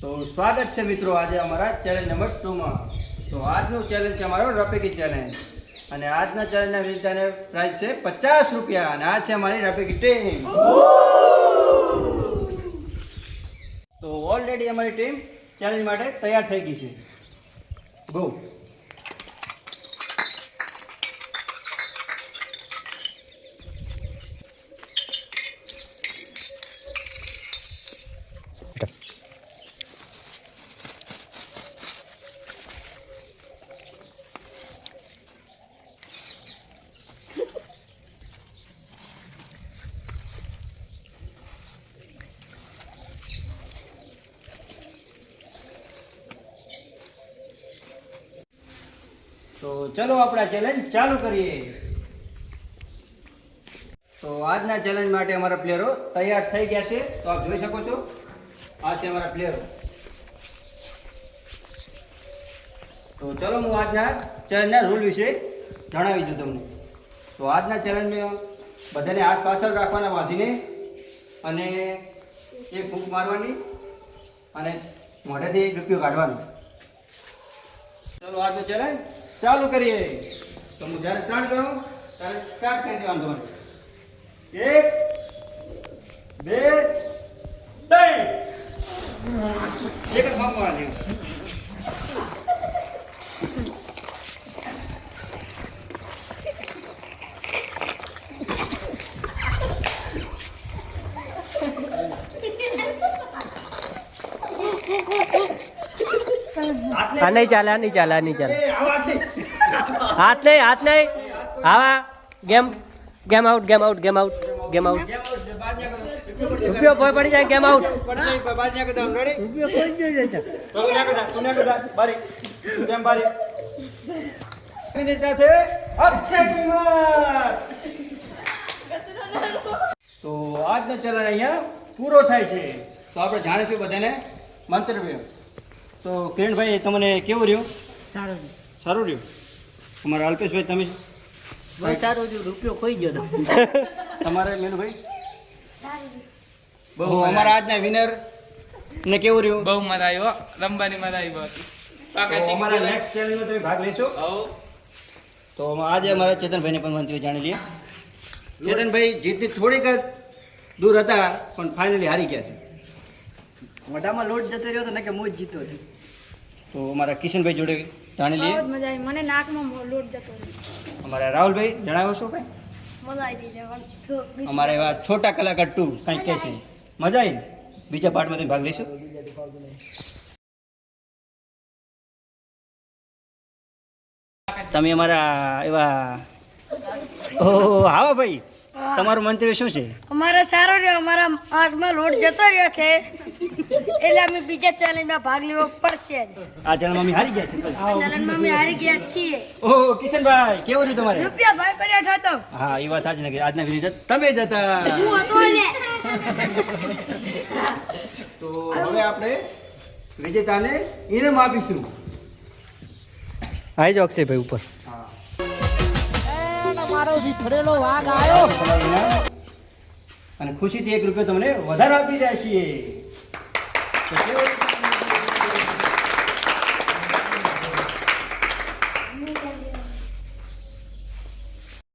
તો સ્વાગત છે મિત્રો આજે અમારા ચેલેન્જ નંબર ટુમાં તો આજનું ચેલેન્જ છે અમારો રફેકી ચેલેન્જ અને આજના ચેલેન્જના વિજેતાને પ્રાઇઝ છે પચાસ રૂપિયા અને આ છે અમારી રફેકી ટીમ તો ઓલરેડી અમારી ટીમ ચેલેન્જ માટે તૈયાર થઈ ગઈ છે. ગો તો ચલો આપણા ચેલેન્જ ચાલુ કરીએ. તો આજના ચેલેન્જ માટે અમારા પ્લેયરો તૈયાર થઈ ગયા છે. તો આપ જોઈ શકો છો. આ છે અમારા પ્લેયરો તો ચલો હું આજના ચેલેન્જના રૂલ વિશે જણાવી દઉં તમને. તો આજના ચેલેન્જમાં બધાને હાથ પાછળ રાખવાના બાંધીને અને એક ફૂંક મારવાની અને મોઢેથી એક રૂપિયો કાઢવાનો. ચલો આજનો ચેલેન્જ ચાલુ કરીએ. તો હું જ્યારે સ્ટાર્ટ કરું, ત્યારે સ્ટાર્ટ કરી દેવાનું તમારે. એક, બે, ત્રણ. એક જ ભાગ આ નહીં ચાલે આ નહીં ચાલે આ નહીં ચાલે. હાથ નહીં હાથ નહીં. આવા game game out game out game out game out. રૂપિયો પડી જાય ગેમ આઉટ તો આજનો ચલણ અહીંયા પૂરો થાય છે. તો આપણે જાણીશું બધાને મંતવ્ય. તો કિરણભાઈ તમને કેવું રહ્યું? સારું સારું રહ્યું? અમારા અલ્પેશભાઈ તમે બહુ સારું રહ્યું રૂપિયો ખોઈ ગયો તો. તમારે મેનુભાઈ? બહુ અમારા આજના વિનર ને કેવું રહ્યું? બહુ મજા આવ્યો રમવાની મજા આવી બહુ અમારા નેક્સ્ટ ચેલેન્જમાં તમે ભાગ લેશો? તો આજે અમારા ચેતનભાઈને પણ મંત્રી જાણી લઈએ. ચેતનભાઈ જીતની થોડીક જ દૂર હતા પણ ફાઇનલી હારી ગયા છે. મોઢામાં લોટ જતો રહ્યો તો ને કે મોજ જીતો હતો તો અમારા કિશનભાઈ જોડે જાણી લઈએ. મજા આવી. મને નાકમાં લોટ જતો રહ્યો. અમારા રાહુલભાઈ જણાવો છો કઈ અમારા એવા છોટા કલાકાર ટુ કંઈક કહે છે મજા આવી બીજા પાર્ટમાંથી ભાગ લઈશું. તમે અમારા એવા ઓહો હા ભાઈ. તમારું મંતવ્ય શું છે? અમારે સારો રહ્યો. અમારા હાથમાં લોટ જતો રહ્યો છે. એટલે અમે બીજા ચેલેન્જમાં ભાગ લેવો પડશે. આ ચેલેન્જ અમે હારી ગયા છે ચેલેન્જમાં અમે હારી ગયા છીએ. ઓહો કિશનભાઈ કેવું છે તમારે? રૂપિયા ભાઈ પડ્યા થતો હા એ વાત સાચી ને કે આજના વિજેતા તમે જ હતા. હું હતો ને. તો હવે આપણે વિજેતાને ઇનામ આપીશું. આવી અક્ષય અક્ષયભાઈ ઉપર. વાઘ આવ્યો. અને ખુશીથી એક રૂપિયો તમને વધારે આપી જાય છીએ.